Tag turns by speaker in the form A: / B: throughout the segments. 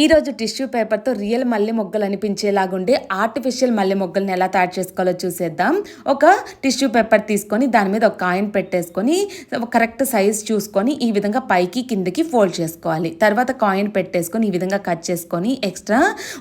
A: ఈరోజు టిష్యూ పేపర్తో రియల్ మల్లె మొగ్గలు అనిపించేలాగుండే ఆర్టిఫిషియల్ మల్లె మొగ్గల్ని ఎలా తయారు చేసుకోవాలో చూసేద్దాం. ఒక టిష్యూ పేపర్ తీసుకొని దాని మీద ఒక కాయిన్ పెట్టేసుకొని కరెక్ట్ సైజ్ చూసుకొని ఈ విధంగా పైకి కిందకి ఫోల్డ్ చేసుకోవాలి. తర్వాత కాయిన్ పెట్టేసుకొని ఈ విధంగా కట్ చేసుకొని ఎక్స్ట్రా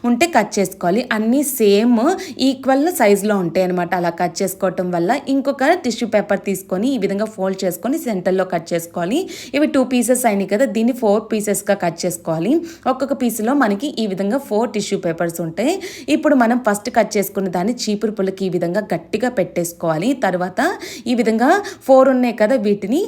A: ఉంటే కట్ చేసుకోవాలి. అన్నీ సేమ్ ఈక్వల్ సైజులో ఉంటాయి అనమాట అలా కట్ చేసుకోవటం వల్ల ఇంకొక టిష్యూ పేపర్ తీసుకొని ఈ విధంగా ఫోల్డ్ చేసుకొని సెంటర్లో కట్ చేసుకోవాలి. ఇవి టూ పీసెస్ అయినాయి కదా దీన్ని ఫోర్ పీసెస్గా కట్ చేసుకోవాలి. ఒక్కొక్క పీసెస్ లో మనకి ఈ విధంగా ఫోర్ టిష్యూ పేపర్స్ ఉంటాయి. ఇప్పుడు మనం ఫస్ట్ కట్ చేసుకున్న దాన్ని చీపురు పుల్లకి ఈ విధంగా గట్టిగా పెట్టేసుకోవాలి. తర్వాత ఈ విధంగా ఫోర్ ఉన్నాయి కదా వీటిని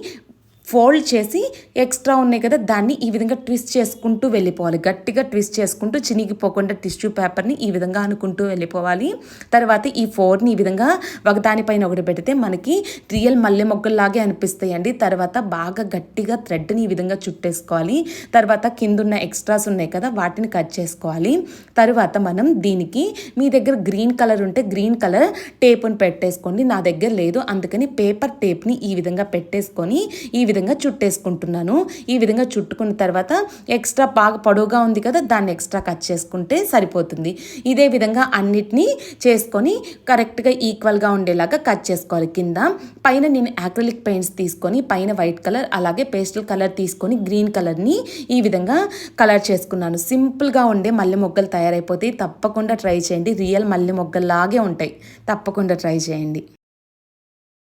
A: ఫోల్డ్ చేసి ఎక్స్ట్రా ఉన్నాయి కదా దాన్ని ఈ విధంగా ట్విస్ట్ చేసుకుంటూ వెళ్ళిపోవాలి. గట్టిగా ట్విస్ట్ చేసుకుంటూ చినిగిపోకుండా టిష్యూ పేపర్ని ఈ విధంగా అనుకుంటూ వెళ్ళిపోవాలి. తర్వాత ఈ ఫోర్ని ఈ విధంగా ఒకదానిపైన ఒకటి పెడితే మనకి రియల్ మల్లె మొగ్గల్లాగే అనిపిస్తాయండి. తర్వాత బాగా గట్టిగా థ్రెడ్ని ఈ విధంగా చుట్టేసుకోవాలి. తర్వాత కిందున్న ఎక్స్ట్రాస్ ఉన్నాయి కదా వాటిని కట్ చేసుకోవాలి. తర్వాత మనం దీనికి మీ దగ్గర గ్రీన్ కలర్ ఉంటే గ్రీన్ కలర్ టేప్ని పెట్టేసుకోండి. నా దగ్గర లేదు అందుకని పేపర్ టేప్ని ఈ విధంగా పెట్టేసుకొని ఈ విధంగా చుట్టేసుకుంటున్నాను. ఈ విధంగా చుట్టుకున్న తర్వాత ఎక్స్ట్రా బాగా పొడవుగా ఉంది కదా దాన్ని ఎక్స్ట్రా కట్ చేసుకుంటే సరిపోతుంది. ఇదే విధంగా అన్నిటినీ చేసుకొని కరెక్ట్గా ఈక్వల్గా ఉండేలాగా కట్ చేసుకోవాలి. కింద పైన నేను యాక్రిలిక్ పెయింట్స్ తీసుకొని పైన వైట్ కలర్ అలాగే పేస్టల్ కలర్ తీసుకొని గ్రీన్ కలర్ని ఈ విధంగా కలర్ చేసుకున్నాను. సింపుల్గా ఉండే మల్లె మొగ్గలు తయారైపోతాయి. తప్పకుండా ట్రై చేయండి. రియల్ మల్లె మొగ్గల్లాగే ఉంటాయి. తప్పకుండా ట్రై చేయండి.